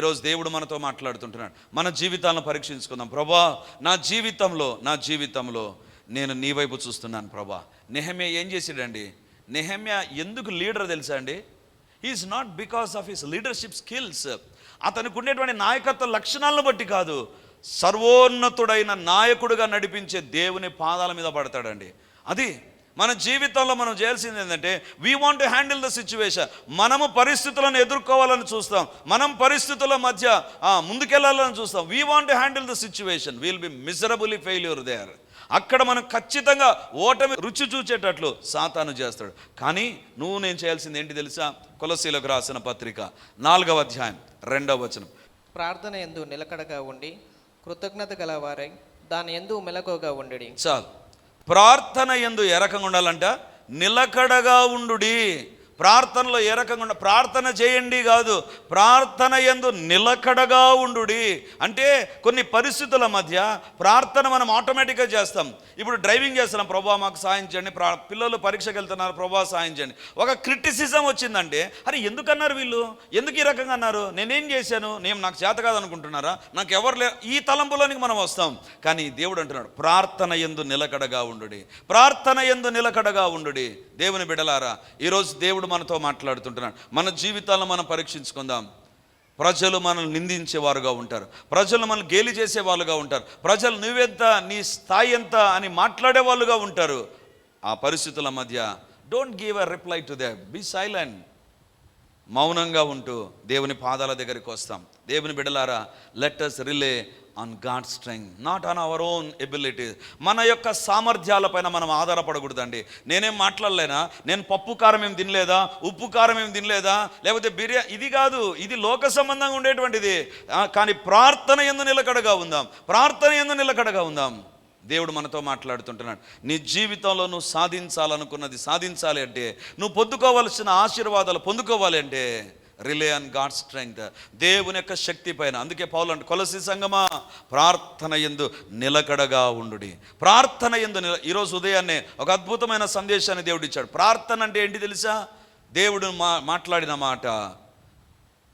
ఈరోజు దేవుడు మనతో మాట్లాడుతుంటున్నాడు. మన జీవితాలను పరీక్షించుకుందాం. ప్రభా నా జీవితంలో నా జీవితంలో నేను నీ వైపు చూస్తున్నాను ప్రభా. నెహమ్య ఏం చేసాడండి నెహమ్య ఎందుకు లీడర్ తెలుసా అండి? Is not because of his leadership skills అతనికి ఉండేటువంటి నాయకత్వ లక్షణాలను బట్టి కాదు. సర్వోన్నతుడైన నాయకుడుగా నడిపించే దేవుని పాదాల మీద పడతాడండి. అది మన జీవితంలో మనం చేయాల్సింది ఏంటంటే we want handle the situation మనము పరిస్థితులను ఎదుర్కోవాలని చూస్తాం. మనం పరిస్థితుల మధ్య ఆ, ముందుకెళ్ళాలని చూస్తాం. We want handle the situation will be miserably failure there అక్కడ మనం ఖచ్చితంగా ఓటమి రుచి చూచేటట్లు సాతాను చేస్తాడు. కానీ నువ్వు నేను చేయాల్సింది ఏంటి తెలుసా? కులశీలకు రాసిన పత్రిక నాలుగవ అధ్యాయం రెండవ వచనం. ప్రార్థన ఎందు నిలకడగా ఉండి కృతజ్ఞత గలవారై దాని ఎందు మెలకుగా ఉండడి. చాలు. ప్రార్థన ఎందు ఎరకంగా ఉండాలంట నిలకడగా ఉండుడి. ప్రార్థనలో ఏ రకంగా ఉండ ప్రార్థన చేయండి కాదు ప్రార్థన ఎందు నిలకడగా ఉండుడి. అంటే కొన్ని పరిస్థితుల మధ్య ప్రార్థన మనం ఆటోమేటిక్గా చేస్తాం. ఇప్పుడు డ్రైవింగ్ చేస్తున్నాం ప్రభా మాకు సాయం చేయండి ప్రా పిల్లలు పరీక్షకు వెళ్తున్నారు ప్రభా సాయం చేయండి. ఒక క్రిటిసిజం వచ్చిందంటే అరే ఎందుకన్నారు వీళ్ళు? ఎందుకు ఈ రకంగా అన్నారు? నేనేం చేశాను? నేను నాకు చేత కాదనుకుంటున్నారా? నాకు ఎవరు లే ఈ తలంపులోనికి మనం వస్తాం. కానీ దేవుడు అంటున్నాడు ప్రార్థన ఎందు నిలకడగా ఉండుడి. ప్రార్థన ఎందు నిలకడగా ఉండుడి. దేవుని బిడలారా ఈరోజు దేవుడు మనతో మాట్లాడుతుంటున్నాడు. మన జీవితాలను మనం పరీక్షించుకుందాం. ప్రజలు మనల్ని నిందించేవారుగా ఉంటారు. ప్రజలు మనల్ని గేలి చేసే వాళ్ళుగా ఉంటారు. ప్రజలు నువ్వెంత నీ స్థాయి ఎంత అని మాట్లాడే వాళ్ళుగా ఉంటారు. ఆ పరిస్థితుల మధ్య don't give a reply to they be silent మౌనంగా ఉంటూ దేవుని పాదాల దగ్గరికి వస్తాం. దేవుని బిడలారా let us rely on God strength not on our own ability మన యొక్క సామర్థ్యాలపైన మనం ఆధారపడకూడదండి. నేనేం మాట్లాడలేనా? నేను పప్పు కారం ఏం తినలేదా? ఉప్పు కారం ఏం తినలేదా? లేకపోతే బిర్యా ఇది కాదు ఇది లోక సంబంధంగా ఉండేటువంటిది. కానీ ప్రార్థన ఎందు నిలకడగా ఉందాం. ప్రార్థన ఎందు నిలకడగా ఉందాం. దేవుడు మనతో మాట్లాడుతుంటున్నాడు. నీ జీవితంలో నువ్వు సాధించాలనుకున్నది సాధించాలి అంటే నువ్వు పొందుకోవలసిన ఆశీర్వాదాలు పొందుకోవాలి అంటే రిలే ఆన్ గాడ్ స్ట్రెంగ్త్. దేవుని యొక్క శక్తి పైన. అందుకే పౌలు అంటే కొలసి సంగమా ప్రార్థన ఎందు నిలకడగా ఉండుడి. ప్రార్థన ఎందు నిల ఈరోజు ఉదయాన్నే ఒక అద్భుతమైన సందేశాన్ని దేవుడు ఇచ్చాడు. ప్రార్థన అంటే ఏంటి తెలుసా? దేవుడు మా మాట్లాడిన మాట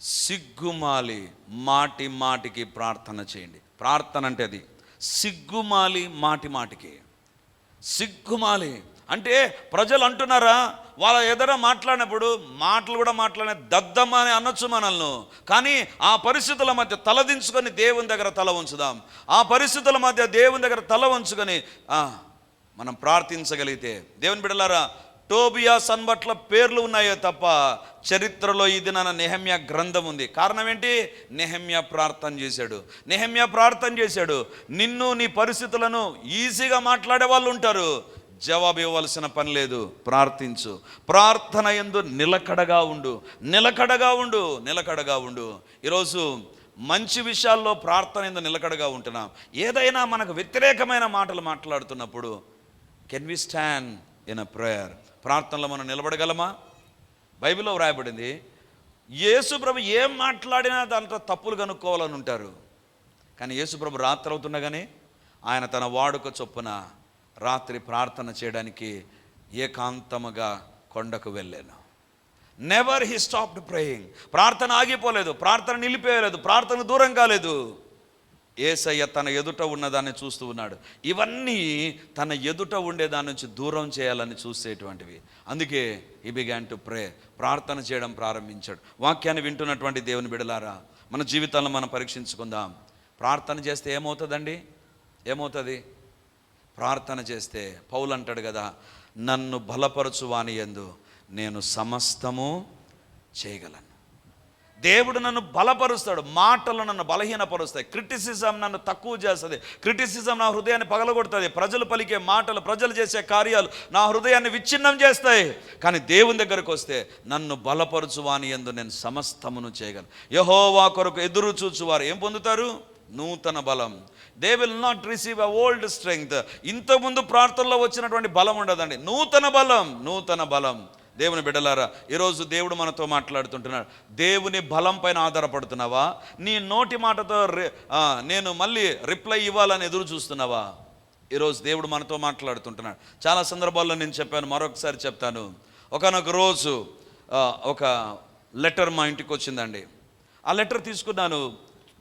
సిగ్గుమాలి మాటి మాటికి ప్రార్థన చేయండి. ప్రార్థన అంటే అది. సిగ్గుమాలి మాటి మాటికి. సిగ్గుమాలి. అంటే ప్రజలు అంటున్నారా వాళ్ళ ఎదుర మాట్లాడినప్పుడు మాటలు కూడా మాట్లాడే దద్దమ్మ అని అనొచ్చు మనల్ని. కానీ ఆ పరిస్థితుల మధ్య తలదించుకొని దేవుని దగ్గర తల ఉంచుదాం. ఆ పరిస్థితుల మధ్య దేవుని దగ్గర తల ఉంచుకొని మనం ప్రార్థించగలిగితే. దేవుని బిడలారా టోబియా సన్బట్ల పేర్లు ఉన్నాయో తప్ప చరిత్రలో ఇది నా నెహమ్య గ్రంథం ఉంది. కారణం ఏంటి? నెహమ్య ప్రార్థన చేశాడు. నెహమ్య ప్రార్థన చేశాడు. నిన్ను నీ పరిస్థితులను ఈజీగా మాట్లాడే వాళ్ళు ఉంటారు. జవాబు ఇవ్వవలసిన పని లేదు. ప్రార్థించు. ప్రార్థన ఎందు నిలకడగా ఉండు. నిలకడగా ఉండు. నిలకడగా ఉండు. ఈరోజు మంచి విషయాల్లో ప్రార్థన ఎందు నిలకడగా ఉంటున్నాం. ఏదైనా మనకు వ్యతిరేకమైన మాటలు మాట్లాడుతున్నప్పుడు can we stand in a prayer ప్రార్థనలో మనం నిలబడగలమా? బైబిల్లో వ్రాయబడింది యేసుప్రభు ఏం మాట్లాడినా దాంట్లో తప్పులు కనుక్కోవాలని ఉంటారు. కానీ యేసుప్రభు రాత్రి అవుతుండగానే ఆయన తన వాడుక చొప్పున రాత్రి ప్రార్థన చేయడానికి ఏకాంతముగా కొండకు వెళ్ళాను. నెవర్ హీ స్టాప్డ్ ప్రేయింగ్ ప్రార్థన ఆగిపోలేదు. ప్రార్థన నిలిపేయలేదు ప్రార్థన దూరం కాలేదు. ఏసయ్య తన ఎదుట ఉన్నదాన్ని చూస్తూ ఉన్నాడు. ఇవన్నీ తన ఎదుట ఉండేదాని నుంచి దూరం చేయాలని చూసేటువంటివి. అందుకే ఈ బిగాన్ టు ప్రే ప్రార్థన చేయడం ప్రారంభించాడు. వాక్యాన్ని వింటున్నటువంటి దేవుని బిడలారా మన జీవితాలను మనం పరీక్షించుకుందాం. ప్రార్థన చేస్తే ఏమవుతుందండి? ఏమవుతుంది? ప్రార్థన చేస్తే పౌలు అంటాడు కదా నన్ను బలపరచువాని ఎందు నేను సమస్తము చేయగలను. దేవుడు నన్ను బలపరుస్తాడు మాటలు నన్ను బలహీనపరుస్తాయి క్రిటిసిజం నన్ను తక్కువ చేస్తుంది క్రిటిసిజం నా హృదయాన్ని పగలగొడుతుంది ప్రజలు పలికే మాటలు ప్రజలు చేసే కార్యాలు నా హృదయాన్ని విచ్ఛిన్నం చేస్తాయి. కానీ దేవుని దగ్గరకు వస్తే నన్ను బలపరుచువాని ఎందు నేను సమస్తమును చేయగలను. యహోవా కొరకు ఎదురు చూచువారు ఏం పొందుతారు? నూతన బలం. They will not receive a old strength ఇంతకుముందు ప్రార్థనలో వచ్చినటువంటి బలం ఉండదండి. నూతన బలం నూతన బలం. దేవుని బిడ్డలారా ఈరోజు దేవుడు మనతో మాట్లాడుతుంటున్నాడు. దేవుని బలం పైన ఆధారపడుతున్నావా? నీ నోటి మాటతో రి- నేను మళ్ళీ రిప్లై ఇవ్వాలని ఎదురు చూస్తున్నావా? ఈరోజు దేవుడు మనతో మాట్లాడుతుంటున్నాడు. చాలా సందర్భాల్లో నేను చెప్పాను మరొకసారి చెప్తాను. ఒకనొక రోజు ఒక లెటర్ మా ఇంటికి వచ్చిందండి. ఆ లెటర్ తీసుకున్నాను.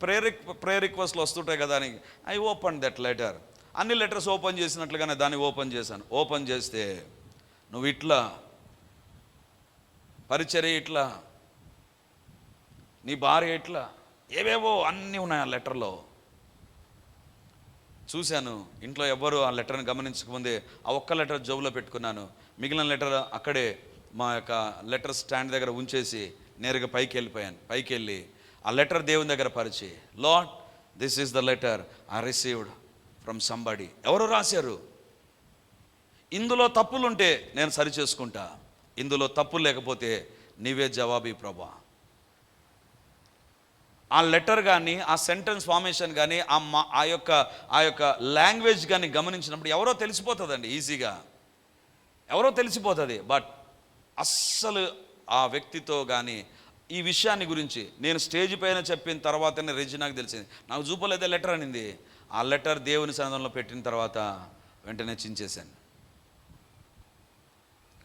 ప్రేరిక్ ప్రేయర్ రిక్వెస్ట్లు వస్తుంటాయి కదా అని. I open that letter. అన్ని లెటర్స్ ఓపెన్ చేసినట్లుగానే దాన్ని ఓపెన్ చేశాను. ఓపెన్ చేస్తే నువ్వు ఇట్లా పరిచర్య ఇట్లా నీ భార్య ఇట్లా ఏవేవో అన్నీ ఉన్నాయి ఆ లెటర్లో. చూశాను ఇంట్లో ఎవ్వరు ఆ లెటర్ని గమనించకముందే ఆ ఒక్క లెటర్ జోబులో పెట్టుకున్నాను. మిగిలిన లెటర్ అక్కడే మా యొక్క లెటర్ స్టాండ్ దగ్గర ఉంచేసి నేరుగా పైకి వెళ్ళిపోయాను పైకి వెళ్ళి ఆ లెటర్ దేవుని దగ్గర పరిచి Lord this is the letter I received from somebody. ఎవరు రాశారు? ఇందులో తప్పులుంటే నేను సరి చేసుకుంటా ఇందులో తప్పు లేకపోతే నీవే జవాబీ ప్రభా. ఆ లెటర్ కానీ ఆ సెంటెన్స్ ఫార్మేషన్ కానీ ఆ మా ఆ యొక్క ఆ యొక్క లాంగ్వేజ్ కానీ గమనించినప్పుడు ఎవరో తెలిసిపోతుందండి ఈజీగా. ఎవరో తెలిసిపోతుంది బట్ అస్సలు ఆ వ్యక్తితో కానీ ఈ విషయాన్ని గురించి నేను స్టేజ్ పైన చెప్పిన తర్వాతనే రెజినాకు తెలిసింది. నాకు చూపలేదే లెటర్ అనింది. ఆ లెటర్ దేవుని సన్నిధానంలో పెట్టిన తర్వాత వెంటనే చించేశాను.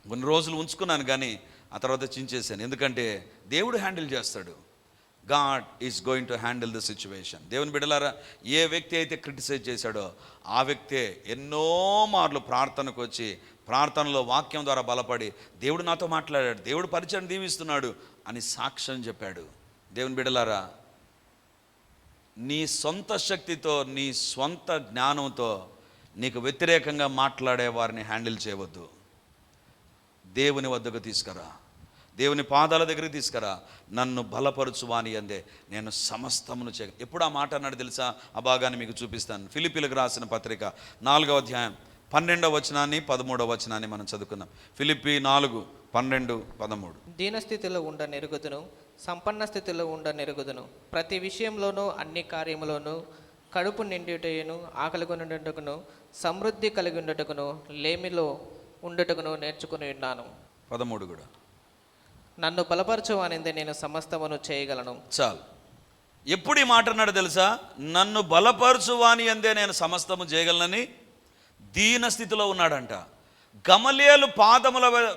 కొన్ని రోజులు ఉంచుకున్నాను కానీ ఆ తర్వాత చించేశాను. ఎందుకంటే దేవుడు హ్యాండిల్ చేస్తాడు. God is going to handle the situation. దేవుని బిడలారా ఏ వ్యక్తి అయితే క్రిటిసైజ్ చేశాడో ఆ వ్యక్తే ఎన్నో మార్లు ప్రార్థనకు వచ్చి ప్రార్థనలో వాక్యం ద్వారా బలపడి దేవుడు నాతో మాట్లాడాడు దేవుడు పరిచయం దీవిస్తున్నాడు అని సాక్ష్యం చెప్పాడు. దేవుని బిడలారా నీ సొంత శక్తితో నీ సొంత జ్ఞానంతో నీకు వ్యతిరేకంగా మాట్లాడే వారిని హ్యాండిల్ చేయవద్దు. దేవుని వద్దకు తీసుకురా. దేవుని పాదాల దగ్గరికి తీసుకురా. నన్ను బలపరుచువాని అందే. నేను సమస్తమును చే ఎప్పుడు ఆ మాట అన్నాడు తెలుసా? ఆ భాగాన్ని మీకు చూపిస్తాను. ఫిలిపిలకు రాసిన పత్రిక నాలుగవ అధ్యాయం పన్నెండవ వచనాన్ని పదమూడవ వచనాన్ని మనం చదువుకున్నాం ఫిలిపి నాలుగు పన్నెండు పదమూడు. దీనస్థితిలో ఉండ నెరుగుదును సంపన్న స్థితిలో ఉండ నెరుగుదును ప్రతి విషయంలోనూ అన్ని కార్యములోనూ కడుపు నిండుటయును ఆకలి కొనుటకును సమృద్ధి కలిగి ఉండటకును లేమిలో ఉండుటకును నేర్చుకుని ఉన్నాను. పదమూడు కూడా. నన్ను బలపరచు అనేది నేను సమస్తమును చేయగలను. చాలు. ఎప్పుడు ఈ మాట అన్నాడు తెలుసా? నన్ను బలపరుచువాని అందే నేను సమస్తము చేయగలనని దీన స్థితిలో ఉన్నాడంట. గమలియలు పాదముల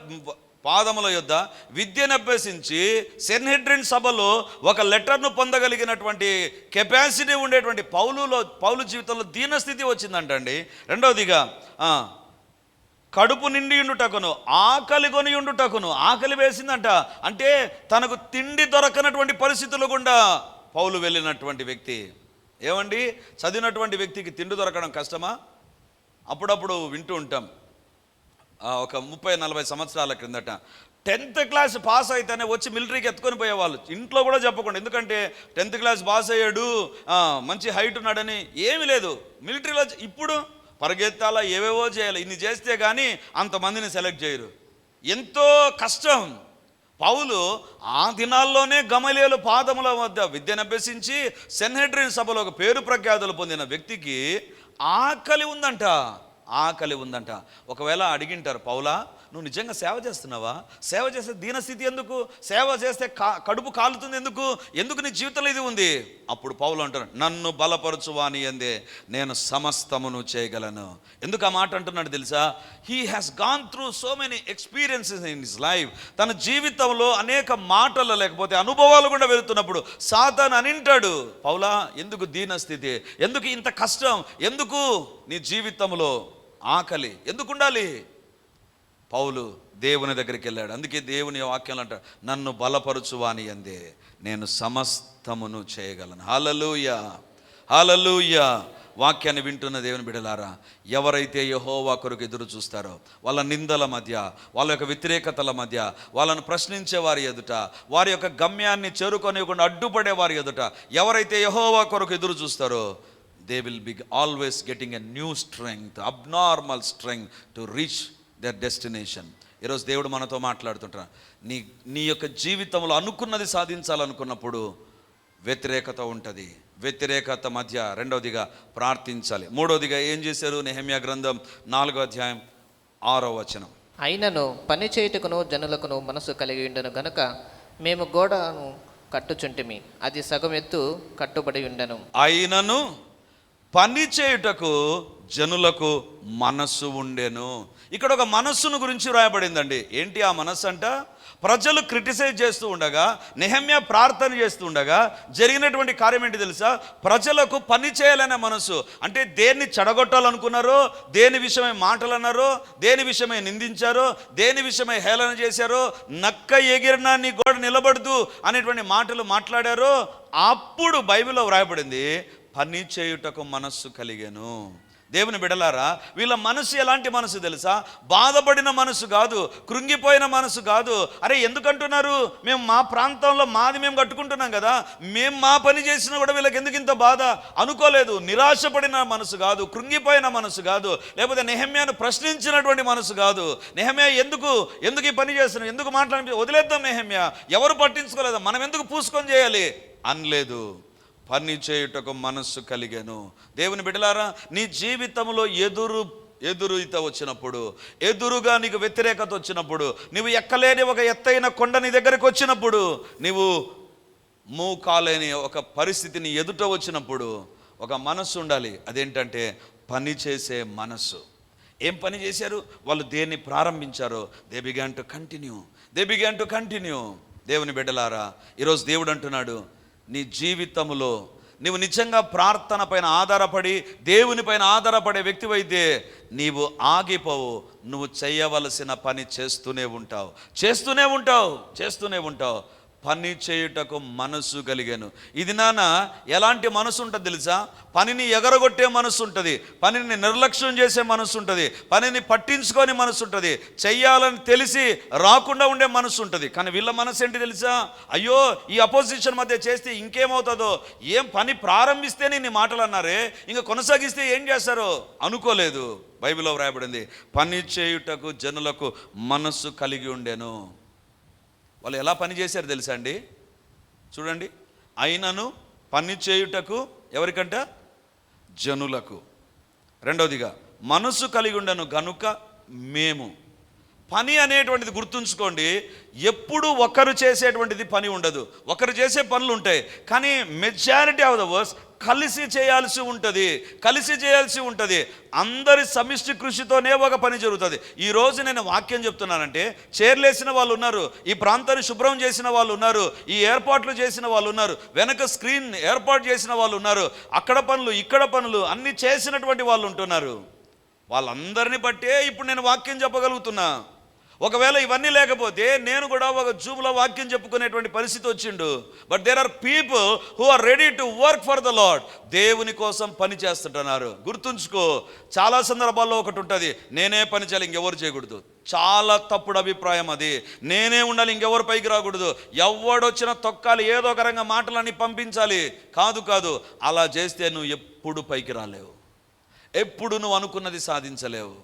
పాదముల యొద్ద విద్యను అభ్యసించి సెన్హెడ్రిన్ సభలో ఒక లెటర్ను పొందగలిగినటువంటి కెపాసిటీ ఉండేటువంటి పౌలులో పౌలు జీవితంలో దీనస్థితి వచ్చిందంటండి. రెండవదిగా కడుపు నిండి ఉండుటకును ఆకలి కొని ఉండుటకును. ఆకలి వేసిందంట. అంటే తనకు తిండి దొరకనటువంటి పరిస్థితులు గుండా పౌలు వెళ్ళినటువంటి వ్యక్తి. ఏమండి? చదివినటువంటి వ్యక్తికి తిండి దొరకడం కష్టమా? అప్పుడప్పుడు వింటూ ఉంటాం. ఒక ముప్పై నలభై సంవత్సరాల క్రిందట. టెన్త్ క్లాస్ పాస్ అయితేనే వచ్చి మిలిటరీకి ఎత్తుకొని పోయేవాళ్ళు. ఇంట్లో కూడా చెప్పకుండా. ఎందుకంటే టెన్త్ క్లాస్ పాస్ అయ్యాడు మంచి హైట్ ఉన్నాడని ఏమీ లేదు. మిలిటరీలో ఇప్పుడు పరిగెత్తాలా ఏవేవో చేయాలి. ఇన్ని చేస్తే కానీ అంతమందిని సెలెక్ట్ చేయరు. ఎంతో కష్టం. పౌలు ఆ దినాల్లోనే గమలేలు పాదముల వద్ద విద్యను అభ్యసించి సెన్హెడ్రిన్ సభలో ఒక పేరు ప్రఖ్యాతులు పొందిన వ్యక్తికి ఆకలి ఉందంట. ఆకలి ఉందంట. ఒకవేళ అడిగింటారు పౌలా నువ్వు నిజంగా సేవ చేస్తున్నావా? సేవ చేస్తే దీనస్థితి ఎందుకు? సేవ చేస్తే కడుపు కాలుతుంది ఎందుకు? ఎందుకు నీ జీవితంలో ఇది ఉంది? అప్పుడు పౌలు అంటారు నన్ను బలపరచువాని అందే నేను సమస్తమును చేయగలను. ఎందుకు ఆ మాట అంటున్నాడు తెలుసా? He has gone through so many experiences in his life తన జీవితంలో అనేక మాటలు లేకపోతే అనుభవాలు కూడా వెళుతున్నప్పుడు సాతాన్ అనింటాడు. పౌలా ఎందుకు దీనస్థితి? ఎందుకు ఇంత కష్టం? ఎందుకు నీ జీవితంలో ఆకలి? ఎందుకు ఉండాలి? పౌలు దేవుని దగ్గరికి వెళ్ళాడు. అందుకే దేవుని వాక్యాలు అంటాడు నన్ను బలపరుచువాని అందే నేను సమస్తమును చేయగలను. హలలుయ హలలుయ వాక్యాన్ని వింటున్న దేవుని బిడలారా ఎవరైతే యహోవా కొరకు ఎదురు చూస్తారో వాళ్ళ నిందల మధ్య వాళ్ళ యొక్క వ్యతిరేకతల మధ్య వాళ్ళను ప్రశ్నించే వారి ఎదుట వారి యొక్క గమ్యాన్ని చేరుకొనివ్వకుండా అడ్డుపడే వారి ఎదుట ఎవరైతే యహోవా కొరకు ఎదురు చూస్తారో they will be always getting a new strength abnormal strength to reach their destination ఈరోజు దేవుడు మనతో మాట్లాడుతుంటారు నీ నీ యొక్క జీవితంలో అనుకున్నది సాధించాలనుకున్నప్పుడు వ్యతిరేకత ఉంటుంది. వ్యతిరేకత మధ్య రెండవదిగా ప్రార్థించాలి. మూడవదిగా ఏం చేశారు? నెహమ్యా గ్రంథం నాలుగో అధ్యాయం ఆరో వచనం. అయినను పని చేయుటకును జనులకును మనసు కలిగి ఉండను గనుక మేము గోడను కట్టుచుంటిమి. అది సగం ఎత్తు కట్టుబడి ఉండెను. అయినను పని చేయుటకు జనులకు మనస్సు ఉండెను. ఇక్కడ ఒక మనస్సును గురించి వ్రాయబడిందండి. ఏంటి ఆ మనస్సు అంట ప్రజలు క్రిటిసైజ్ చేస్తూ ఉండగా నెహమ్య ప్రార్థన చేస్తూ ఉండగా జరిగినటువంటి కార్యం ఏంటి తెలుసా? ప్రజలకు పని చేయాలనే మనసు అంటే దేన్ని చెడగొట్టాలనుకున్నారో దేని విషయమై మాటలు అన్నారో దేని విషయమై నిందించారో దేని విషయమై హేళన చేశారో నక్క ఎగిరినా నీ గోడ నిలబడదు అనేటువంటి మాటలు మాట్లాడారో అప్పుడు బైబిల్లో వ్రాయబడింది పని చేయుటకు మనస్సు కలిగాను. దేవుని బిడలారా వీళ్ళ మనసు ఎలాంటి మనసు తెలుసా? బాధపడిన మనసు కాదు కృంగిపోయిన మనసు కాదు. అరే ఎందుకంటున్నారు? మేము మా ప్రాంతంలో మాది మేము కట్టుకుంటున్నాం కదా. మేము మా పని చేసినా కూడా వీళ్ళకి ఎందుకు ఇంత బాధ? అనుకోలేదు. నిరాశపడిన మనసు కాదు కృంగిపోయిన మనసు కాదు. లేకపోతే నెహమ్యాను ప్రశ్నించినటువంటి మనసు కాదు. నెహమ్యా ఎందుకు? ఎందుకు ఈ పని చేస్తున్నాం ఎందుకు మాట్లాడి? వదిలేద్దాం నెహమ్యా. ఎవరు పట్టించుకోలేదు. మనం ఎందుకు పూసుకొని చేయాలి? అనలేదు. పని చేయుటకు మనస్సు కలిగాను. దేవుని బిడ్డలారా నీ జీవితంలో ఎదురు ఎదురుత వచ్చినప్పుడు ఎదురుగా నీకు వ్యతిరేకత వచ్చినప్పుడు నువ్వు ఎక్కలేని ఒక ఎత్తైన కొండ నీ దగ్గరికి వచ్చినప్పుడు నీవు మూవ్ కాలేని ఒక పరిస్థితిని ఎదుట వచ్చినప్పుడు ఒక మనస్సు ఉండాలి. అదేంటంటే పని చేసే మనస్సు. ఏం పని చేశారు? వాళ్ళు దేన్ని ప్రారంభించారో? They began to continue. They began to continue. దేవుని బిడ్డలారా ఈరోజు దేవుడు అంటున్నాడు నీ జీవితంలో నీవు నిజంగా ప్రార్థన పైన ఆధారపడి దేవుని పైన ఆధారపడే వ్యక్తివైతే నీవు ఆగిపోవు. నువ్వు చేయవలసిన పని చేస్తూనే ఉంటావు. చేస్తూనే ఉంటావు. చేస్తూనే ఉంటావు. పని చేయుటకు మనసు కలిగాను. ఇది నాన్న ఎలాంటి మనసు ఉంటుంది తెలుసా? పనిని ఎగరగొట్టే మనసు ఉంటుంది. పనిని నిర్లక్ష్యం చేసే మనసు ఉంటుంది. పనిని పట్టించుకొని మనసు ఉంటుంది. చెయ్యాలని తెలిసి రాకుండా ఉండే మనసు ఉంటుంది. కానీ వీళ్ళ మనసు ఏంటి తెలుసా? అయ్యో ఈ అపోజిషన్ మధ్య చేస్తే ఇంకేమవుతుందో? ఏం పని ప్రారంభిస్తేనే నీ మాటలు అన్నారే? ఇంకా కొనసాగిస్తే ఏం చేస్తారో? అనుకోలేదు. బైబిల్లో వ్రాయబడింది. పని చేయుటకు జనులకు మనస్సు కలిగి ఉండెను. వాళ్ళు ఎలా పని చేశారు తెలుసా అండి? చూడండి. అయినను పని చేయుటకు ఎవరికంట? జనులకు. రెండవదిగా మనసు కలిగి ఉండను గనుక మేము. పని అనేటువంటిది గుర్తుంచుకోండి. ఎప్పుడు ఒకరు చేసేటువంటిది పని ఉండదు. ఒకరు చేసే పనులు ఉంటాయి. కానీ మెజారిటీ ఆఫ్ ద వర్స్ కలిసి చేయాల్సి ఉంటుంది కలిసి చేయాల్సి ఉంటుంది. అందరి సమిష్టి కృషితోనే ఒక పని జరుగుతుంది. ఈరోజు నేను వాక్యం చెప్తున్నానంటే చేర్లేసిన వాళ్ళు ఉన్నారు ఈ ప్రాంతాన్ని శుభ్రం చేసిన వాళ్ళు ఉన్నారు ఈ ఏర్పాట్లు చేసిన వాళ్ళు ఉన్నారు వెనక స్క్రీన్ ఏర్పాటు చేసిన వాళ్ళు ఉన్నారు అక్కడ పనులు ఇక్కడ పనులు అన్నీ చేసినటువంటి వాళ్ళు ఉంటున్నారు. వాళ్ళందరిని బట్టే ఇప్పుడు నేను వాక్యం చెప్పగలుగుతున్నా. ఒకవేళ ఇవన్నీ లేకపోతే నేను కూడా ఒక జూబ్లో వాక్యం చెప్పుకునేటువంటి పరిస్థితి వచ్చిండు. But there are people who are ready to work for the Lord దేవుని కోసం పని చేస్తుంటున్నారు. గుర్తుంచుకో చాలా సందర్భాల్లో ఒకటి ఉంటుంది. నేనే పని చేయాలి ఇంకెవరు చేయకూడదు. చాలా తప్పుడు అభిప్రాయం అది. నేనే ఉండాలి ఇంకెవరు పైకి రాకూడదు. ఎవడొచ్చినా తొక్కాలి ఏదో ఒక రంగా మాటలన్నీ పంపించాలి. కాదు కాదు. అలా చేస్తే నువ్వు ఎప్పుడు పైకి రాలేవు. ఎప్పుడు నువ్వు అనుకున్నది సాధించలేవు.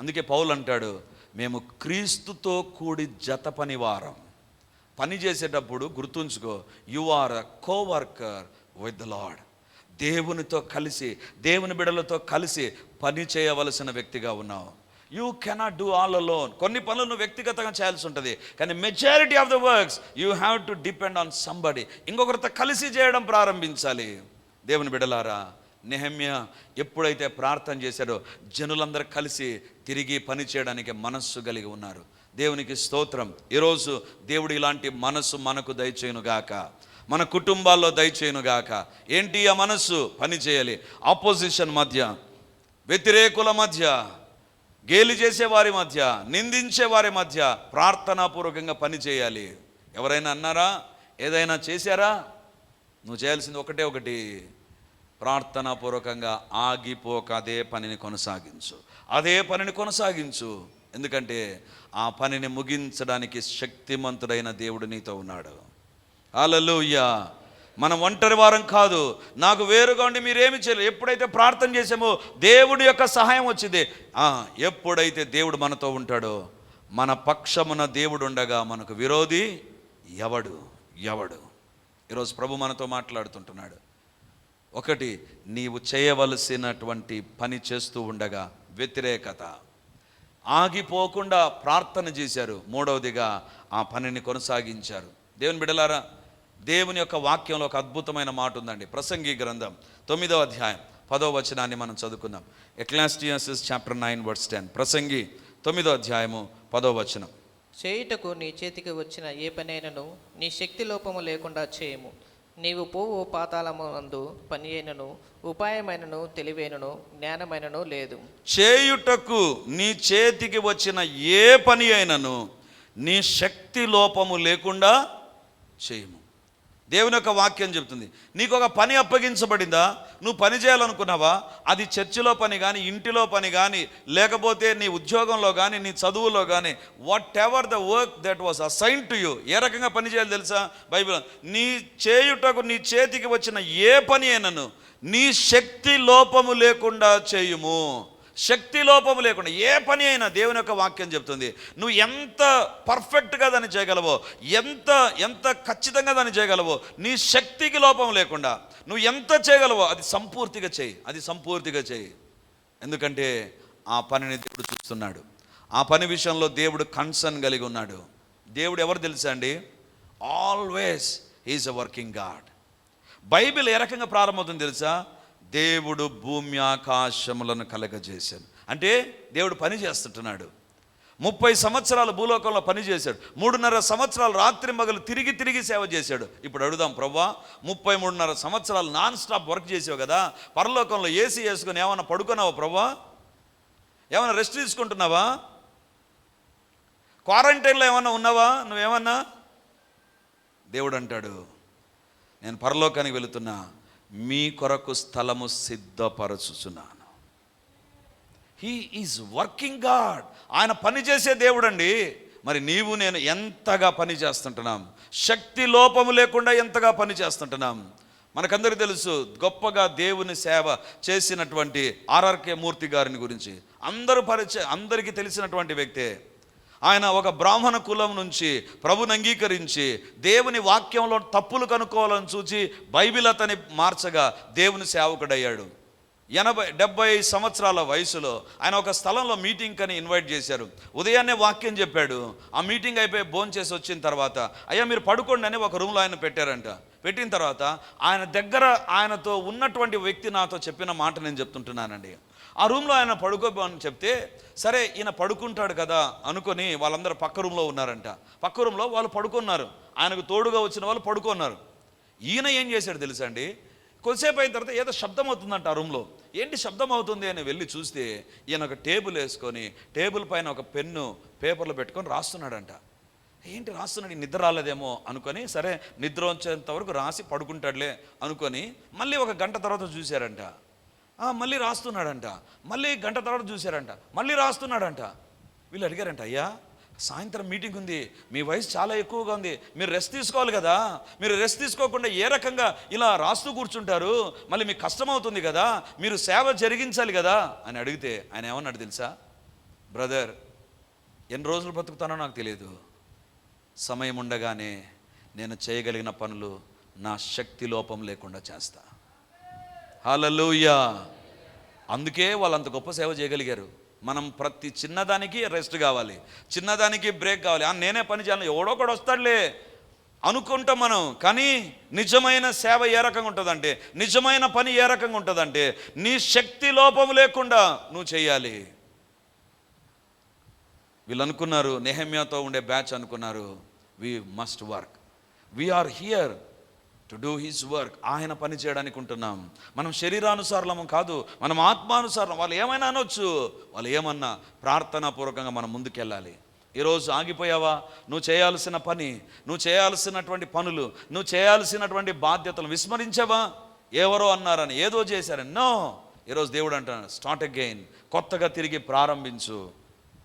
అందుకే పౌలు అంటాడు మేము క్రీస్తుతో కూడి జత పనివారం. పని చేసేటప్పుడు గుర్తుంచుకో you are a coworker with the Lord దేవునితో కలిసి దేవుని బిడలతో కలిసి పని చేయవలసిన వ్యక్తిగా ఉన్నావు. You cannot do all alone కొన్ని పనులు నువ్వు వ్యక్తిగతంగా చేయాల్సి ఉంటుంది. కానీ majority of the works you have to depend on somebody ఇంకొకరితో కలిసి చేయడం ప్రారంభించాలి. దేవుని బిడలారా నెహమ్య ఎప్పుడైతే ప్రార్థన చేశాడో జనులందరూ కలిసి తిరిగి పని చేయడానికి మనస్సు కలిగి ఉన్నారు. దేవునికి స్తోత్రం. ఈరోజు దేవుడు ఇలాంటి మనస్సు మనకు దయచేయునుగాక. మన కుటుంబాల్లో దయచేయునుగాక. ఏంటి ఆ మనస్సు? పని చేయాలి. ఆపోజిషన్ మధ్య వ్యతిరేకుల మధ్య గేలి చేసే వారి మధ్య నిందించే వారి మధ్య ప్రార్థనాపూర్వకంగా పని చేయాలి. ఎవరైనా అన్నారా? ఏదైనా చేశారా? నువ్వు చేయాల్సింది ఒకటే ఒకటి. ప్రార్థనాపూర్వకంగా ఆగిపోక అదే పనిని కొనసాగించు. అదే పనిని కొనసాగించు. ఎందుకంటే ఆ పనిని ముగించడానికి శక్తిమంతుడైన దేవుడు నీతో ఉన్నాడు. అలలుయ్యా మనం ఒంటరి వారం కాదు. నాకు వేరుగా ఉండి మీరేమి చేయలేదు ఎప్పుడైతే ప్రార్థన చేసామో దేవుడి యొక్క సహాయం వచ్చింది. ఆ, ఎప్పుడైతే దేవుడు మనతో ఉంటాడో మన పక్షమున దేవుడు ఉండగా మనకు విరోధి ఎవడు? ఎవడు? ఈరోజు ప్రభు మనతో మాట్లాడుతుంటున్నాడు. ఒకటి నీవు చేయవలసినటువంటి పని చేస్తూ ఉండగా వ్యతిరేకత. ఆగిపోకుండా ప్రార్థన చేశారు. మూడవదిగా ఆ పనిని కొనసాగించారు. దేవుని బిడలారా దేవుని యొక్క వాక్యంలో ఒక అద్భుతమైన మాట ఉందండి. ప్రసంగి గ్రంథం తొమ్మిదవ అధ్యాయం పదో వచనాన్ని మనం చదువుకుందాం. Ecclesiastes chapter nine words ten. ప్రసంగి తొమ్మిదో అధ్యాయము పదో వచనం. చేయుటకు నీ చేతికి వచ్చిన ఏ పనైనను నీ శక్తి లోపము లేకుండా చేయము. నీవు పోవు పాతాళమునందు పని అయినను ఉపాయమైనను తెలివైనను జ్ఞానమైనను లేదు. చేయుటకు నీ చేతికి వచ్చిన ఏ పని అయినను నీ శక్తి లోపము లేకుండా చేయము. దేవుని యొక్క వాక్యం చెబుతుంది నీకు ఒక పని అప్పగించబడిందా? నువ్వు పని చేయాలనుకున్నావా? అది చర్చిలో పని కానీ ఇంటిలో పని కానీ లేకపోతే నీ ఉద్యోగంలో కానీ నీ చదువులో కానీ whatever the work that was assign to you ఏ రకంగా పని చేయాలి తెలుసా? బైబిల్ నీ చేయుటకు నీ చేతికి వచ్చిన ఏ పని అయినను నీ శక్తి లోపము లేకుండా చేయుము. శక్తి లోపము లేకుండా ఏ పని అయినా దేవుని యొక్క వాక్యం చెప్తుంది. నువ్వు ఎంత పర్ఫెక్ట్గా దాన్ని చేయగలవో ఎంత ఎంత ఖచ్చితంగా దాన్ని చేయగలవో నీ శక్తికి లోపం లేకుండా నువ్వు ఎంత చేయగలవో అది సంపూర్తిగా చేయి. అది సంపూర్తిగా చేయి. ఎందుకంటే ఆ పనిని దేవుడు చూస్తున్నాడు. ఆ పని విషయంలో దేవుడు కన్సర్న్ కలిగి ఉన్నాడు. దేవుడు ఎవరు తెలుసా అండి? Always is a working God Bible ఏ రకంగా ప్రారంభమవుతుంది తెలుసా? దేవుడు భూమి ఆకాశములను కలగజేశాను అంటే దేవుడు పని చేస్తుంటున్నాడు. ముప్పై సంవత్సరాలు భూలోకంలో పని చేశాడు. మూడున్నర సంవత్సరాలు రాత్రి మగలు తిరిగి తిరిగి సేవ చేశాడు. ఇప్పుడు అడుగుదాం ప్రవ్వా ముప్పై మూడున్నర సంవత్సరాలు నాన్ స్టాప్ వర్క్ చేసావు కదా? పరలోకంలో ఏసీ వేసుకొని ఏమైనా పడుకున్నావా ప్రవ్వా? ఏమైనా రెస్ట్ తీసుకుంటున్నావా? క్వారంటైన్లో ఏమన్నా ఉన్నావా? నువ్వేమన్నా? దేవుడు అంటాడు నేను పరలోకానికి వెళుతున్నా. మీ కొరకు స్థలము సిద్ధపరచుచున్నాను. హీ ఈజ్ వర్కింగ్ గాడ్ ఆయన పని చేసే దేవుడు అండి మరి నీవు నేను ఎంతగా పని చేస్తుంటున్నాం? శక్తి లోపము లేకుండా ఎంతగా పని చేస్తుంటున్నాం? మనకందరికీ తెలుసు గొప్పగా దేవుని సేవ చేసినటువంటి ఆర్ఆర్కే మూర్తి గారిని గురించి. అందరూ పరిచయ అందరికీ తెలిసినటువంటి వ్యక్తే. ఆయన ఒక బ్రాహ్మణ కులం నుంచి ప్రభుని అంగీకరించి దేవుని వాక్యంలో తప్పులు కనుక్కోవాలని చూచి బైబిల్ అతని మార్చగా దేవుని సేవకుడయ్యాడు. ఎనభై డెబ్బై సంవత్సరాల వయసులో ఆయన ఒక స్థలంలో మీటింగ్ అని ఇన్వైట్ చేశారు. ఉదయాన్నే వాక్యం చెప్పాడు. ఆ మీటింగ్ అయిపోయి భోజనం చేసి వచ్చిన తర్వాత అయ్యా మీరు పడుకోండి అని ఒక రూమ్లో ఆయన పెట్టారంట. పెట్టిన తర్వాత ఆయన దగ్గర ఆయనతో ఉన్నటువంటి వ్యక్తి నాతో చెప్పిన మాట నేను చెప్తుంటున్నానండి. ఆ రూమ్లో ఆయన పడుకోమని చెప్తే సరే ఈయన పడుకుంటాడు కదా అనుకొని వాళ్ళందరూ పక్క రూమ్లో ఉన్నారంట. పక్క రూమ్లో వాళ్ళు పడుకున్నారు. ఆయనకు తోడుగా వచ్చిన వాళ్ళు పడుకున్నారు. ఈయన ఏం చేశాడు తెలుసా అండి? కొద్దిసేపు అయిన తర్వాత ఏదో శబ్దం అవుతుందంట ఆ రూమ్లో. ఏంటి శబ్దం అవుతుంది? అని వెళ్ళి చూస్తే ఈయన ఒక టేబుల్ వేసుకొని టేబుల్ పైన ఒక పెన్ను పేపర్లు పెట్టుకొని రాస్తున్నాడంట. ఏంటి రాస్తున్నాడు? నిద్ర రాలేదేమో అనుకొని సరే నిద్ర వచ్చేంత వరకు రాసి పడుకుంటాడులే అనుకొని మళ్ళీ ఒక గంట తర్వాత చూశారంట. మళ్ళీ రాస్తున్నాడంట. మళ్ళీ గంట తర్వాత చూశారంట. మళ్ళీ రాస్తున్నాడంట. వీళ్ళు అడిగారంట అయ్యా సాయంత్రం మీటింగ్ ఉంది. మీ వయసు చాలా ఎక్కువగా ఉంది. మీరు రెస్ట్ తీసుకోవాలి కదా. మీరు రెస్ట్ తీసుకోకుండా ఏ రకంగా ఇలా రాస్తూ కూర్చుంటారు? మళ్ళీ మీకు కష్టం అవుతుంది కదా. మీరు సేవ జరిగించాలి కదా. అని అడిగితే ఆయన ఏమన్నాడు తెలుసా? బ్రదర్ ఎన్ని రోజులు బ్రతుకుతానో నాకు తెలియదు. సమయం ఉండగానే నేను చేయగలిగిన పనులు నా శక్తి లోపం లేకుండా చేస్తాను హల్లెలూయా. అందుకే వాళ్ళు అంత గొప్ప సేవ చేయగలిగారు. మనం ప్రతి చిన్నదానికి రెస్ట్ కావాలి. చిన్నదానికి బ్రేక్ కావాలి. నేనే పని చేయాలి. ఎవడో ఒకడు వస్తాడులే. అనుకుంటాం మనం. కానీ నిజమైన సేవ ఏ రకంగా ఉంటుందంటే నిజమైన పని ఏ రకంగా ఉంటుందంటే నీ శక్తి లోపం లేకుండా నువ్వు చేయాలి. వీళ్ళు అనుకున్నారు నెహమ్యాతో ఉండే బ్యాచ్ అనుకున్నారు we must work we're here to do his work ఆయన పని చేయడానికి ఉంటున్నాం. మనం శరీరానుసారము కాదు మనం ఆత్మానుసారం. వాళ్ళు ఏమైనా అనొచ్చు. వాళ్ళు ఏమన్నా ప్రార్థనాపూర్వకంగా మనం ముందుకెళ్ళాలి. ఈరోజు ఆగిపోయావా? నువ్వు చేయాల్సిన పని నువ్వు చేయాల్సినటువంటి పనులు నువ్వు చేయాల్సినటువంటి బాధ్యతలు విస్మరించావా? ఎవరో అన్నారని ఏదో చేశారని. నో! ఈరోజు దేవుడు అంటాను స్టార్ట్ అగైన్ కొత్తగా తిరిగి ప్రారంభించు.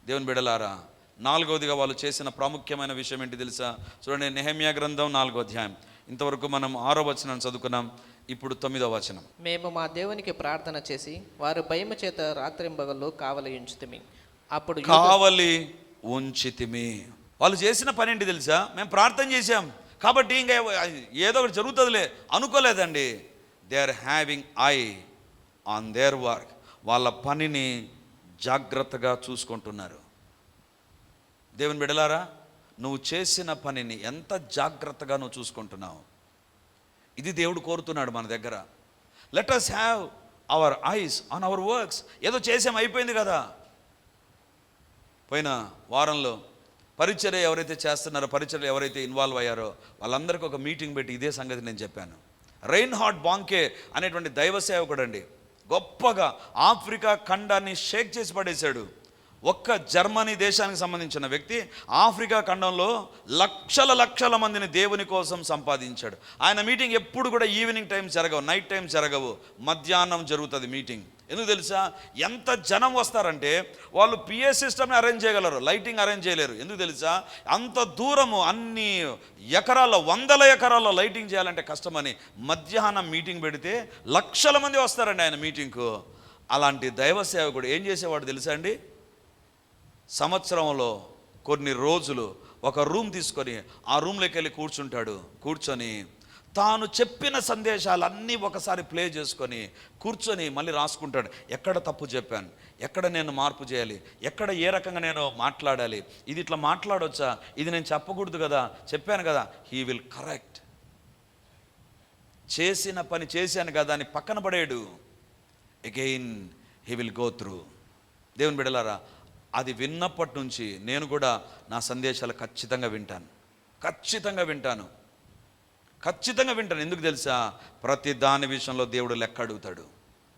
దేవుని బిడలారా నాలుగవదిగా వాళ్ళు చేసిన ప్రాముఖ్యమైన విషయం ఏంటి తెలుసా? చూడండి నెహమ్యా గ్రంథం నాలుగో అధ్యాయం. ఇంతవరకు మనం ఆరో వచనం చదువుకున్నాం. ఇప్పుడు తొమ్మిదో వచనం. మేము మా దేవునికి ప్రార్థన చేసి వారు భయము చేత రాత్రింబగళ్ళు కావలి ఉంచుతిమి అప్పుడు కావలి ఉంచితిమి. వాళ్ళు చేసిన పని ఏంటి తెలుసా? మేము ప్రార్థన చేశాం. కాబట్టి ఇంకా ఏదో ఒకటి జరుగుతుందిలే. అనుకోలేదండి. They are having eye on their work వాళ్ళ పనిని జాగ్రత్తగా చూసుకుంటున్నారు. దేవుని బిడలారా నువ్వు చేసిన పనిని ఎంత జాగ్రత్తగా నువ్వు చూసుకుంటున్నావు? ఇది దేవుడు కోరుతున్నాడు మన దగ్గర. Let us have our eyes on our works ఏదో చేసాం అయిపోయింది కదా. పోయిన వారంలో పరిచర్య ఎవరైతే చేస్తున్నారో పరిచర్యలు ఎవరైతే ఇన్వాల్వ్ అయ్యారో వాళ్ళందరికీ ఒక మీటింగ్ పెట్టి ఇదే సంగతి నేను చెప్పాను. రెయిన్ హాట్ బాంకే అనేటువంటి దైవ సేవకుడు అండి గొప్పగా ఆఫ్రికా ఖండాన్ని షేక్ చేసి పడేశాడు. ఒక్క జర్మనీ దేశానికి సంబంధించిన వ్యక్తి ఆఫ్రికా ఖండంలో లక్షల లక్షల మందిని దేవుని కోసం సంపాదించాడు. ఆయన మీటింగ్ ఎప్పుడు కూడా ఈవినింగ్ టైం జరగవు నైట్ టైం జరగవు మధ్యాహ్నం జరుగుతుంది మీటింగ్. ఎందుకు తెలుసా? ఎంత జనం వస్తారంటే వాళ్ళు పిఏ సిస్టమ్ని అరేంజ్ చేయగలరు లైటింగ్ అరేంజ్ చేయలేరు. ఎందుకు తెలుసా? అంత దూరము అన్ని ఎకరాల్లో వందల ఎకరాల్లో లైటింగ్ చేయాలంటే కష్టమని మధ్యాహ్నం మీటింగ్ పెడితే లక్షల మంది వస్తారండి ఆయన మీటింగ్కు. అలాంటి దైవ సేవకుడు ఏం చేసేవాడు తెలుసా అండి? సంవత్సరంలో కొన్ని రోజులు ఒక రూమ్ తీసుకొని ఆ రూమ్లోకి వెళ్ళి కూర్చుంటాడు. కూర్చొని తాను చెప్పిన సందేశాలన్నీ ఒకసారి ప్లే చేసుకొని కూర్చొని మళ్ళీ రాసుకుంటాడు. ఎక్కడ తప్పు చెప్పాను? ఎక్కడ నేను మార్పు చేయాలి? ఎక్కడ ఏ రకంగా నేను మాట్లాడాలి? ఇది ఇట్లా మాట్లాడొచ్చా? ఇది నేను చెప్పకూడదు కదా? చెప్పాను కదా? హీ విల్ కరెక్ట్ చేసిన పని చేశాను కదా అని పక్కన పడేడు again he will go through దేవుని బిడలారా అది విన్నప్పటి నుంచి నేను కూడా నా సందేశాలు ఖచ్చితంగా వింటాను. ఖచ్చితంగా వింటాను. ఖచ్చితంగా వింటాను. ఎందుకు తెలుసా? ప్రతి దాని విషయంలో దేవుడు లెక్క అడుగుతాడు.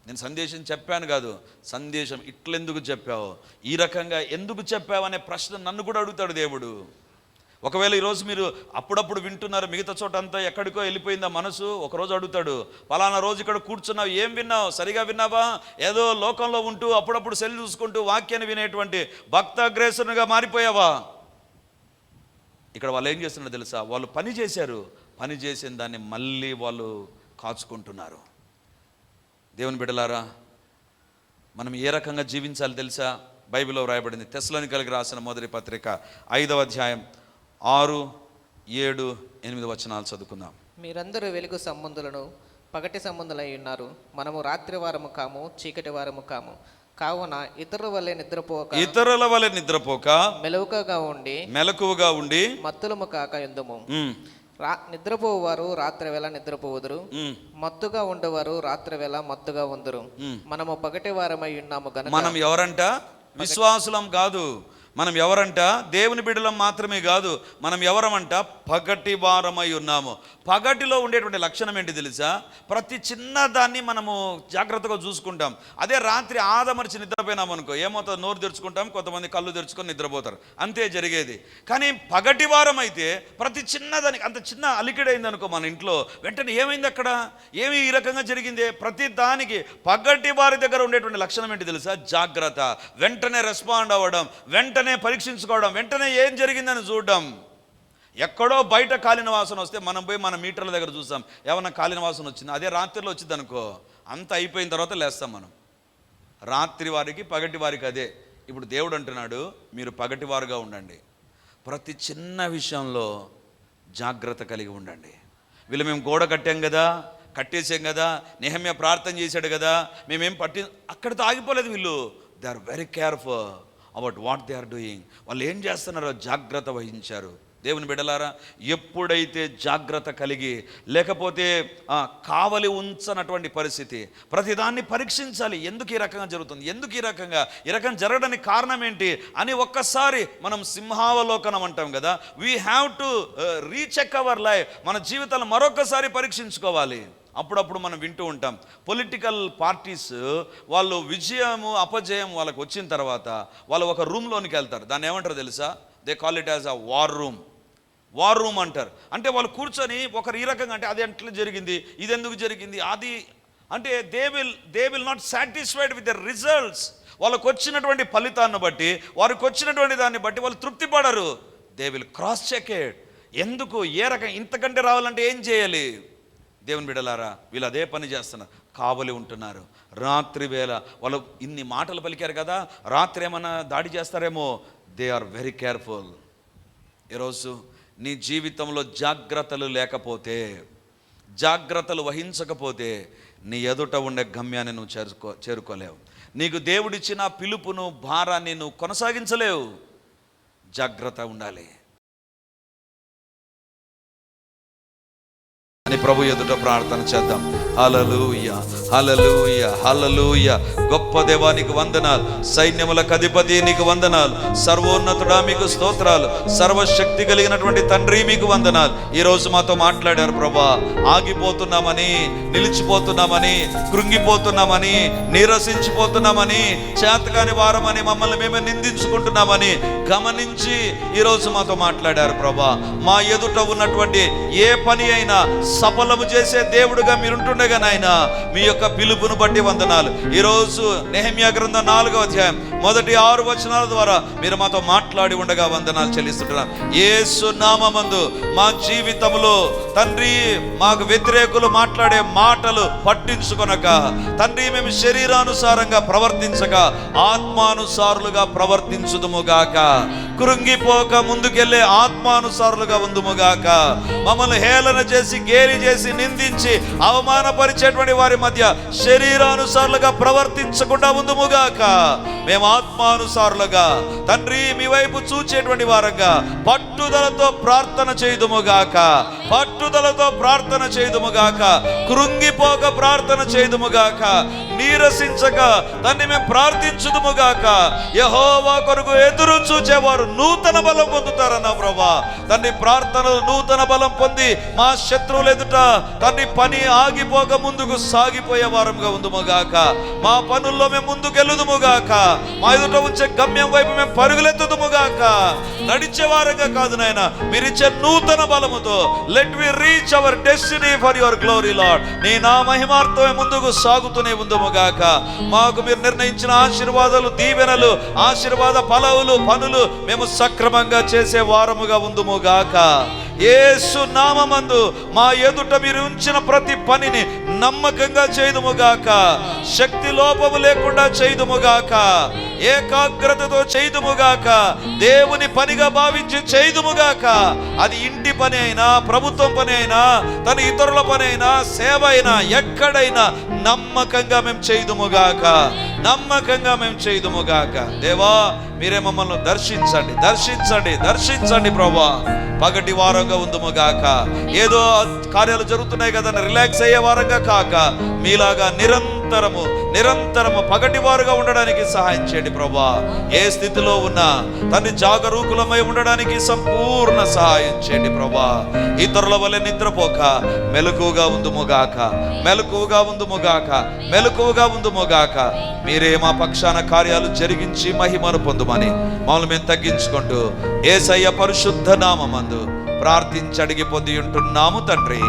నేను సందేశం చెప్పాను కాదు. సందేశం ఇట్లెందుకు చెప్పావు? ఈ రకంగా ఎందుకు చెప్పావు అనే ప్రశ్న నన్ను కూడా అడుగుతాడు దేవుడు. ఒకవేళ ఈరోజు మీరు అప్పుడప్పుడు వింటున్నారు మిగతా చోట అంతా ఎక్కడికో వెళ్ళిపోయిందా మనసు ఒకరోజు అడుగుతాడు పలానా రోజు ఇక్కడ కూర్చున్నావు ఏం విన్నావు? సరిగా విన్నావా? ఏదో లోకంలో ఉంటూ అప్పుడప్పుడు సెల్ చూసుకుంటూ వాక్యాన్ని వినేటువంటి భక్తాగ్రేసునిగా మారిపోయావా? ఇక్కడ వాళ్ళు ఏం చేస్తున్నారు తెలుసా? వాళ్ళు పని చేశారు. పని చేసిన దాన్ని మళ్ళీ వాళ్ళు కాచుకుంటున్నారు. దేవుని బిడ్డలారా మనం ఏ రకంగా జీవించాలి తెలుసా? బైబిల్లో వ్రాయబడింది తెస్లోని కలిగి రాసిన మొదటి పత్రిక ఐదవ అధ్యాయం ఆరు ఏడు ఎనిమిది వచనాలు చదువుకుందాం. మీరందరూ వెలుగు సంబంధులను పగటి సంబంధులై ఉన్నారు. మనము రాత్రి వారము కాము చీకటి వారము కాము. కావున ఇతరుల వల్లే నిద్రపోక ఇతరుల వలె నిద్రపోక మెలకుగా ఉండి మెలకువగా ఉండి మత్తులము కాక ఎందుము? రా నిద్రపోవారు రాత్రి వేళ నిద్రపోవుదురు. మత్తుగా ఉండేవారు రాత్రి వేళ మత్తుగా ఉందరు. మనము పగటి వారమై ఉన్నాము గనుక మనం ఎవరంట? విశ్వాసులం కాదు. మనం ఎవరంట? దేవుని బిడ్డలం మాత్రమే కాదు మనం ఎవరమంట? పగటి వారమై ఉన్నాము. పగటిలో ఉండేటువంటి లక్షణం ఏంటి తెలుసా? ప్రతి చిన్న దాన్ని మనము జాగ్రత్తగా చూసుకుంటాం. అదే రాత్రి ఆదమరిచి నిద్రపోయినాం అనుకో ఏమవుతుంది? నోరు తెరుచుకుంటాం కొంతమంది కళ్ళు తెరుచుకొని నిద్రపోతారు. అంతే జరిగేది. కానీ పగటి వారం అయితే ప్రతి చిన్నదానికి అంత చిన్న అలికిడైంది అనుకో మన ఇంట్లో వెంటనే ఏమైంది అక్కడ? ఏమి ఈ రకంగా జరిగింది? ప్రతి దానికి పగటి వారి దగ్గర ఉండేటువంటి లక్షణం ఏంటి తెలుసా? జాగ్రత్త. వెంటనే రెస్పాండ్ అవ్వడం వెంటనే వెంటనే పరీక్షించుకోవడం వెంటనే ఏం జరిగిందని చూడడం. ఎక్కడో బయట కాలిన వాసన వస్తే మనం పోయి మన మీటర్ల దగ్గర చూస్తాం. ఏమన్నా కాలిన వాసన వచ్చింది? అదే రాత్రిలో వచ్చింది అనుకో అంత అయిపోయిన తర్వాత లేస్తాం మనం. రాత్రి వారికి పగటి వారికి అదే. ఇప్పుడు దేవుడు అంటున్నాడు మీరు పగటివారుగా ఉండండి. ప్రతి చిన్న విషయంలో జాగ్రత్త కలిగి ఉండండి. వీళ్ళు మేము గోడ కట్టాం కదా కట్టేసాం కదా నిహమ్య ప్రార్థన చేశాడు కదా మేమేం పట్టి అక్కడితో ఆగిపోలేదు వీళ్ళు. They are very careful about what they are doing వాళ్ళు ఏం చేస్తున్నారో జాగ్రత్త వహించారు. దేవుని బిడలారా ఎప్పుడైతే జాగ్రత్త కలిగి లేకపోతే కావలి ఉంచనటువంటి పరిస్థితి ప్రతిదాన్ని పరీక్షించాలి. ఎందుకు ఈ రకంగా జరుగుతుంది? ఎందుకు ఈ రకంగా? ఈ రకం జరగడానికి కారణం ఏంటి? అని ఒక్కసారి మనం సింహావలోకనం అంటాం కదా. We have to recheck our life మన జీవితాలు మరొకసారి పరీక్షించుకోవాలి. అప్పుడప్పుడు మనం వింటూ ఉంటాం. పొలిటికల్ పార్టీస్ వాళ్ళు విజయము అపజయం వాళ్ళకు వచ్చిన తర్వాత వాళ్ళు ఒక రూమ్లోనికి వెళ్తారు. దాన్ని ఏమంటారు తెలుసా? They call it as a war room war room అంటారు. అంటే వాళ్ళు కూర్చొని ఒకరు ఈ రకంగా అంటే అది ఎట్లా జరిగింది? ఇది ఎందుకు జరిగింది? అది అంటే they will they will not satisfied with the results వాళ్ళకు వచ్చినటువంటి ఫలితాన్ని బట్టి వారికి వచ్చినటువంటి దాన్ని బట్టి వాళ్ళు తృప్తి పడరు దే విల్ క్రాస్ చెక్ ఎందుకు? ఏ రకం ఇంతకంటే రావాలంటే ఏం చేయాలి? దేవుని బిడలారా వీళ్ళు అదే పని చేస్తున్నారు. కావలి ఉంటున్నారు. రాత్రి వేళ వాళ్ళు ఇన్ని మాటలు పలికారు కదా రాత్రి ఏమన్నా దాడి చేస్తారేమో? దే ఆర్ వెరీ కేర్ఫుల్ ఈరోజు నీ జీవితంలో జాగ్రత్తలు లేకపోతే జాగ్రత్తలు వహించకపోతే నీ ఎదుట ఉండే గమ్యాన్ని నువ్వు చేరుకో చేరుకోలేవు. నీకు దేవుడిచ్చిన పిలుపును భారాన్ని నువ్వు కొనసాగించలేవు. జాగ్రత్త ఉండాలి. అని ప్రభు ఎదుట ప్రార్థన చేద్దాం. హలలుయ హలలుయ హలలుయ గొప్ప దేవానికి వందనాలు. సైన్యములకు అధిపతి నీకు వందనాలు. సర్వోన్నతుడా మీకు స్తోత్రాలు. సర్వశక్తి కలిగినటువంటి తండ్రి మీకు వందనాలు. ఈరోజు మాతో మాట్లాడారు ప్రభా. ఆగిపోతున్నామని నిలిచిపోతున్నామని కృంగిపోతున్నామని నీరసించిపోతున్నామని చేతకాని వారమని మమ్మల్ని మేమే నిందించుకుంటున్నామని గమనించి ఈ మాతో మాట్లాడారు ప్రభా. మా ఎదుట ఉన్నటువంటి ఏ పని అయినా సఫలము చేసే దేవుడుగా మీరుంటుండగా నాయన మీ యొక్క పిలుపును బట్టి వందనాలు. ఈరోజు నెహమ్యా గ్రంథం నాలుగో అధ్యాయం మొదటి ఆరు వచనాల ద్వారా మీరు మాతో మాట్లాడి ఉండగా వందనాలు చెల్లిస్తుంటున్నాను ఏసు నామందు మా జీవితంలో తండ్రి మాకు వ్యతిరేకులు మాట్లాడే మాటలు పట్టించుకొనక తండ్రి మేము శరీరానుసారంగా ప్రవర్తించక ఆత్మానుసారులుగా ప్రవర్తించుదుముగాక. కృంగిపోక ముందుకెళ్ళే ఆత్మానుసారులుగా ఉందుముగాక. మమ్మల్ని హేళన చేసి గేలి చేసి నిందించి అవమానపరిచేటువంటి వారి మధ్య శరీరానుసారులుగా ప్రవర్తించకుండా ఉందుముగాక మేము ఆత్మానుసారులుగా తండ్రి మీ వైపు చూచేటువంటి వారంగా పట్టుదలతో ప్రార్థన చేయుదుముగాక పట్టుదలతో ప్రార్థన చేయుదుముగాక కృంగిపోక ప్రార్థన చేయుదుముగాక నీరసించక దాన్ని మేము ప్రార్థించుదుముగాక యహోవా కొరకు ఎదురు చూచేవారు నూతన బలం పొందుతారన్న ప్రభా? తండ్రి ప్రార్థనలు నూతన బలం పొంది మా శత్రువులు ఎదుట తండ్రి పని ఆగిపోక ముందుకు సాగిపోయే వారంగా ఉందుముగాక మా పనుల్లో మేము ముందుకెళ్ళుదుముగాక మా ఎదుట ఉంచే గమ్యం వైపు మేము పరుగులెత్తుదుముగాక నడిచేవారంగా కాదు నాయన మీరిచ్చే నూతన బలముతో let we reach our destiny for your glory Lord నీ నా మహిమార్థమే ముందుకు సాగుతూనే గాక మాకు మీరు నిర్ణయించిన ఆశీర్వాదాలు దీవెనలు ఆశీర్వాద పలవులు పనులు మేము సక్రమంగా చేసే వారముగా ఉందుము గాక. ఏసు నామమందు మా ఎదుట మీరు ఉంచిన ప్రతి పనిని నమ్మకంగా చేయుదుముగాక శక్తి లోపము లేకుండా చేయుదుముగాక ఏకాగ్రతతో చేయుదుముగాక దేవుని పనిగా భావించి చేయుదుముగాక అది ఇంటి పని అయినా ప్రభుత్వం పని అయినా తన ఇతరుల పని అయినా సేవ అయినా ఎక్కడైనా నమ్మకంగా మేము చేయుదుముగాక. నమ్మకంగా మేము చేయుదుముగాక. దేవా మీరే మమ్మల్ని దర్శించండి దర్శించండి దర్శించండి ప్రభా పగటి వారంగా ఉందుముగాక. ఏదో కార్యాలు జరుగుతున్నాయి కదా రిలాక్స్ అయ్యే వారంగా కాక. మీలాగా నిరంతరము నిరంతరము పగటి వారుగా ఉండడానికి సహాయం చేయండి ప్రభా. ఏ స్థితిలో ఉన్నా తన్ని జాగరూకులమై ఉండడానికి సంపూర్ణ సహాయం చేయండి ప్రభా. ఇతరుల వలె నిద్రపోక మెలకువగా ఉందుముగాక మెలకువగా ఉందుముగాక మెలకువగా ఉందుముగాక. మీరే మా పక్షాన కార్యాలు జరిగించి మహిమను పొందుమని మమ్మల్ని మేము తగ్గించుకుంటూ ఏసయ్య పరిశుద్ధ నామందు ప్రార్థించి అడిగి పొంది ఉంటున్నాము తండ్రి.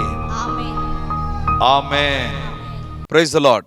ఆమె ప్రైజ్ లాడ్